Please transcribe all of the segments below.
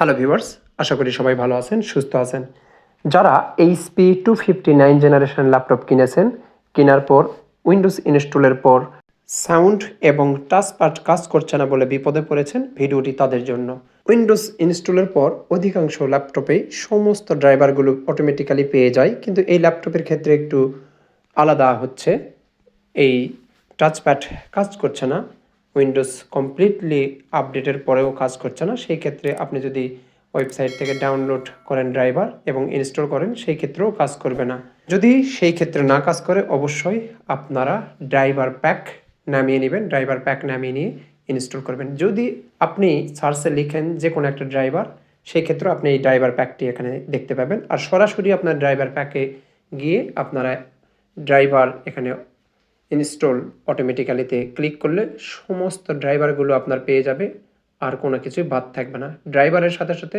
Hello viewers আশা করি সবাই ভালো আছেন, সুস্থ আছেন। যারা HP two fifty nine generation laptop কিনেছেন, কেনার পর উইন্ডোজ ইনস্টলের পর সাউন্ড এবং টাচপ্যাড কাজ করছে না বলে বিপদে পড়েছেন ভিডিওটি তাদের জন্য। উইন্ডোজ ইনস্টলের পর, অধিকাংশ ল্যাপটপে সমস্ত ড্রাইভারগুলো অটোমেটিক্যালি পেয়ে যায়, কিন্তু এই ল্যাপটপের ক্ষেত্রে একটু আলাদা হচ্ছে। এই টাচ টাচপ্যাড কাজ করছে না। উইন্ডোজ কমপ্লিটলি আপডেটের পরেও কাজ করছে না, সেই ক্ষেত্রে আপনি যদি ওয়েবসাইট থেকে ডাউনলোড করেন ড্রাইভার এবং ইনস্টল করেন, সেই ক্ষেত্রেও কাজ করবে না। যদি সেই ক্ষেত্রে না কাজ করে, অবশ্যই আপনারা ড্রাইভার প্যাক নামিয়ে নেবেন, ড্রাইভার প্যাক নামিয়ে নিয়ে ইনস্টল করবেন। যদি আপনি সার্চে লিখেন যে কোনো একটা ড্রাইভার, সেই ক্ষেত্রে আপনি এই ড্রাইভার প্যাকটি এখানে দেখতে পাবেন। আর সরাসরি আপনার ড্রাইভার প্যাকে গিয়ে আপনারা ড্রাইভার এখানে ইনস্টল অটোমেটিক্যালিতে ক্লিক করলে সমস্ত ড্রাইভারগুলো আপনার পেয়ে যাবে, আর কোনো কিছুই বাদ থাকবে না। ড্রাইভারের সাথে সাথে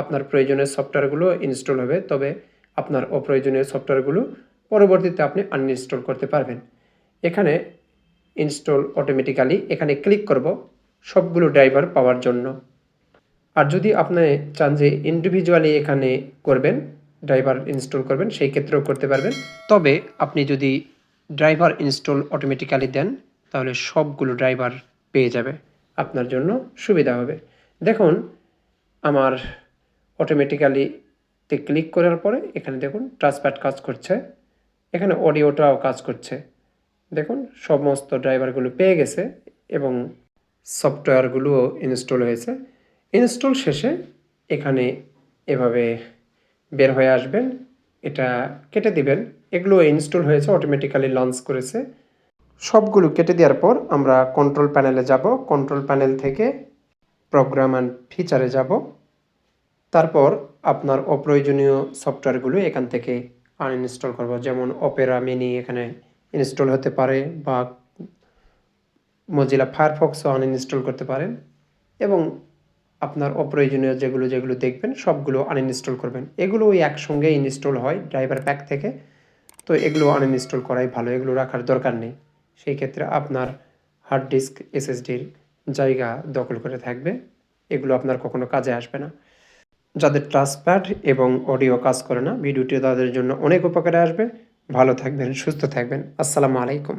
আপনার প্রয়োজনীয় সফটওয়্যারগুলো ইনস্টল হবে, তবে আপনার অপ্রয়োজনীয় সফটওয়্যারগুলো পরবর্তীতে আপনি আনইনস্টল করতে পারবেন। এখানে ইনস্টল অটোমেটিক্যালি এখানে ক্লিক করব সবগুলো ড্রাইভার পাওয়ার জন্য। আর যদি আপনি চান যে ইন্ডিভিজুয়ালি এখানে করবেন ড্রাইভার ইনস্টল করবেন, সেই ক্ষেত্রেও করতে পারবেন। তবে আপনি যদি ড্রাইভার ইনস্টল অটোমেটিক্যালি দেন, তাহলে সবগুলো ড্রাইভার পেয়ে যাবে। আপনার জন্য সুবিধা হবে। দেখুন, আমার অটোমেটিক্যালিতে ক্লিক করার পরে এখানে দেখুন টাচপ্যাড কাজ করছে। এখানে অডিওটাও কাজ করছে। দেখুন, সমস্ত ড্রাইভারগুলো পেয়ে গেছে এবং সফটওয়্যারগুলোও ইনস্টল হয়েছে। ইনস্টল শেষে এখানে এভাবে বের হয়ে আসবেন। এটা কেটে দিবেন। এগুলো ইনস্টল হয়েছে অটোমেটিক্যালি লঞ্চ করেছে। সবগুলো কেটে দেওয়ার পর আমরা কন্ট্রোল প্যানেলে যাব। কন্ট্রোল প্যানেল থেকে প্রোগ্রাম অ্যান্ড ফিচারে যাব। তারপর আপনার অপ্রয়োজনীয় সফটওয়্যারগুলো এখান থেকে আনইনস্টল করব। যেমন অপেরা মিনি এখানে ইনস্টল হতে পারে বা মজিলা ফায়ারফক্সও আনইনস্টল করতে পারেন। এবং আপনার অপ্রয়োজনীয় যেগুলো যেগুলো দেখবেন, সবগুলো আনইনস্টল করবেন। এগুলো ওই একসঙ্গে ইনস্টল হয় ড্রাইভার প্যাক থেকে। তো এগুলো আনইনস্টল করাই ভালো, এগুলো রাখার দরকার নেই। সেই ক্ষেত্রে আপনার হার্ড ডিস্ক এসএসডির জায়গা দখল করে থাকবে, এগুলো আপনার কখনো কাজে আসবে না। যাদের ট্রাসপ্যাড এবং অডিও কাজ করে না, ভিডিওটি তাদের জন্য অনেক উপকারে আসবে। ভালো থাকবেন, সুস্থ থাকবেন। আসসালামু আলাইকুম।